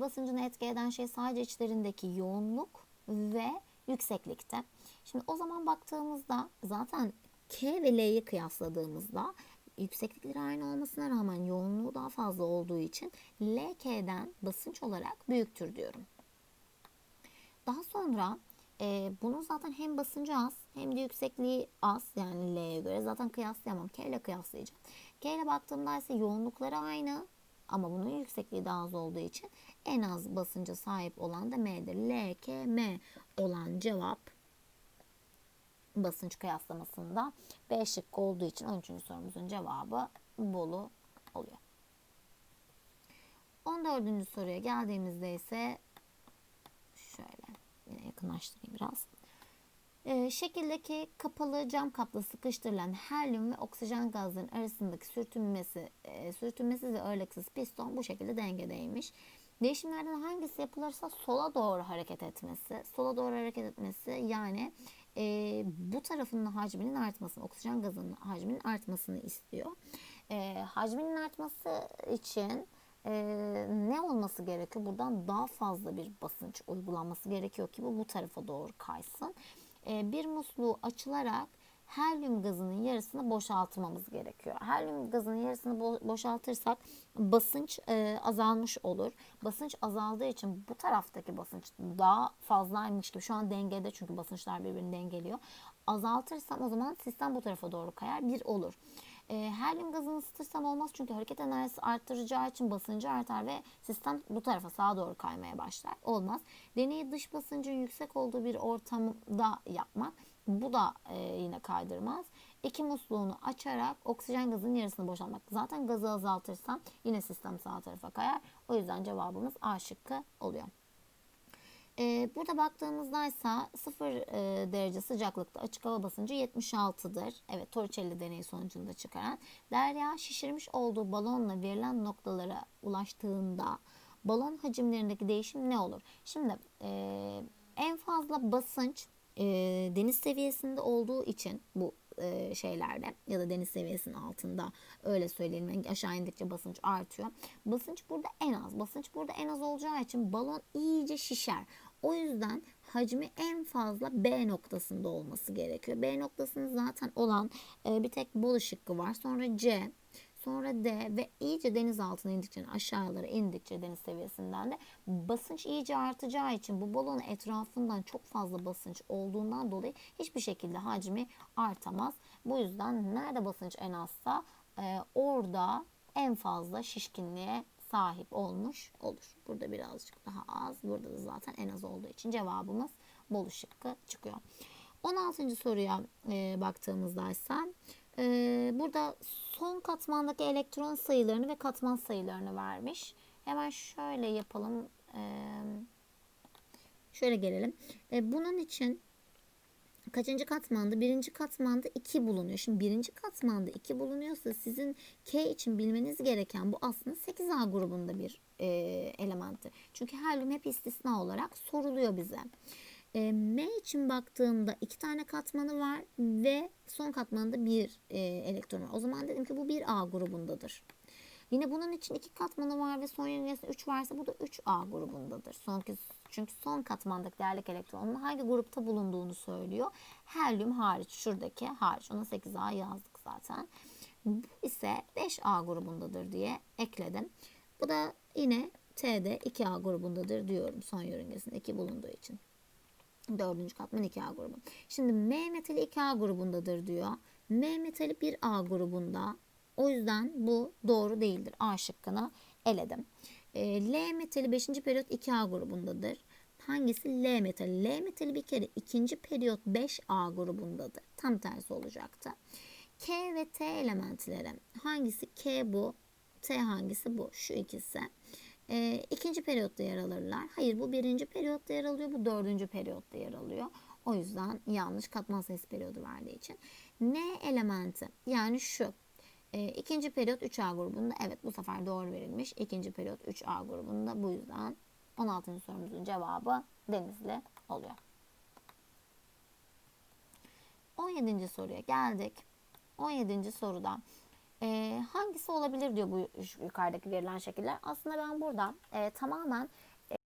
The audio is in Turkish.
Basıncını etki eden şey sadece içlerindeki yoğunluk ve yükseklikte. Şimdi o zaman baktığımızda zaten K ve L'yi kıyasladığımızda yükseklikleri aynı olmasına rağmen yoğunluğu daha fazla olduğu için L K'den basınç olarak büyüktür diyorum. Daha sonra e, bunun zaten hem basıncı az hem de yüksekliği az yani L'ye göre zaten kıyaslayamam. K ile kıyaslayacağım. K ile baktığımda ise yoğunlukları aynı ama bunun yüksekliği daha az olduğu için en az basınca sahip olan da M'dir. L, K, M olan cevap basınç kıyaslamasında B şıkkı olduğu için 13. sorumuzun cevabı Bolu oluyor. 14. soruya geldiğimizde ise şöyle yine yakınlaştırayım biraz. Ee, şekildeki kapalı cam kapla sıkıştırılan helyum ve oksijen gazların arasındaki sürtünmesi, e, sürtünmesiz ve ağırlıksız piston bu şekilde dengedeymiş. Değişimlerden hangisi yapılırsa sola doğru hareket etmesi, sola doğru hareket etmesi yani e, bu tarafının hacminin artmasını, oksijen gazının hacminin artmasını istiyor. E, hacminin artması için e, ne olması gerekiyor? Buradan daha fazla bir basınç uygulanması gerekiyor ki bu bu tarafa doğru kaysın. E, bir musluğu açılarak helyum gazının yarısını boşaltmamız gerekiyor. Helyum gazının yarısını bo- boşaltırsak basınç e, azalmış olur. Basınç azaldığı için bu taraftaki basınç daha fazlaymış gibi şu an dengede çünkü basınçlar birbirini dengeliyor. Azaltırsam o zaman sistem bu tarafa doğru kayar bir olur. E, helyum gazını ısıtırsam olmaz çünkü hareket enerjisi arttıracağı için basıncı artar ve sistem bu tarafa sağa doğru kaymaya başlar. Olmaz. Deneyi dış basıncın yüksek olduğu bir ortamda yapmak bu da e, yine kaydırmaz. İki musluğunu açarak oksijen gazının yarısını boşaltmak. Zaten gazı azaltırsam yine sistem sağ tarafa kayar. O yüzden cevabımız A şıkkı oluyor. E, burada baktığımızda ise 0 e, derece sıcaklıkta açık hava basıncı 76'dır. Evet Torricelli deneyi sonucunda çıkaran. Derya şişirmiş olduğu balonla verilen noktalara ulaştığında balon hacimlerindeki değişim ne olur? Şimdi e, en fazla basınç e, deniz seviyesinde olduğu için bu e, şeylerde ya da deniz seviyesinin altında öyle söyleyelim yani aşağı indikçe basınç artıyor. Basınç burada en az. Basınç burada en az olacağı için balon iyice şişer. O yüzden hacmi en fazla B noktasında olması gerekiyor. B noktasında zaten olan e, bir tek Bolu şıkkı var. Sonra C, sonra D ve iyice deniz altına indikçe aşağılara indikçe deniz seviyesinden de basınç iyice artacağı için bu balonun etrafından çok fazla basınç olduğundan dolayı hiçbir şekilde hacmi artamaz. Bu yüzden nerede basınç en azsa e, orada en fazla şişkinliğe sahip olmuş olur. Burada birazcık daha az. Burada da zaten en az olduğu için cevabımız Bolu şıkkı çıkıyor. 16. soruya e, baktığımızda ise e, burada son katmandaki elektron sayılarını ve katman sayılarını vermiş. Hemen şöyle yapalım. E, şöyle gelelim. E, bunun için kaçıncı katmanda? Birinci katmanda 2 bulunuyor. Şimdi birinci katmanda 2 bulunuyorsa sizin K için bilmeniz gereken bu aslında 8A grubunda bir e, elementtir. Çünkü helyum hep istisna olarak soruluyor bize. E, M için baktığımda iki tane katmanı var ve son katmanında bir e, elektron var. O zaman dedim ki bu bir A grubundadır. Yine bunun için iki katmanı var ve son yörüngesinde 3 varsa bu da 3A grubundadır. Son, çünkü son katmandaki değerlik elektronun hangi grupta bulunduğunu söylüyor. Helyum hariç, şuradaki hariç. Ona 8A yazdık zaten. Bu ise 5A grubundadır diye ekledim. Bu da yine T'de 2A grubundadır diyorum son yörüngesinde 2 bulunduğu için. Dördüncü katman 2A grubu. Şimdi M metali 2A grubundadır diyor. M metali 1A grubunda. O yüzden bu doğru değildir. A şıkkını eledim. E, L metali 5. periyot 2A grubundadır. Hangisi L metali? L metali bir kere ikinci periyot 5A grubundadır. Tam tersi olacaktı. K ve T elementleri. Hangisi K bu? T hangisi bu? Şu ikisi. E, ikinci periyotta yer alırlar. Hayır bu birinci periyotta yer alıyor. Bu dördüncü periyotta yer alıyor. O yüzden yanlış katman sayısı periyodu verdiği için. N elementi yani şu. E, ikinci periyot 3A grubunda. Evet bu sefer doğru verilmiş. İkinci periyot 3A grubunda. Bu yüzden 16. sorumuzun cevabı Denizli oluyor. 17. soruya geldik. 17. soruda e, hangisi olabilir diyor bu yukarıdaki verilen şekiller. Aslında ben burada e, tamamen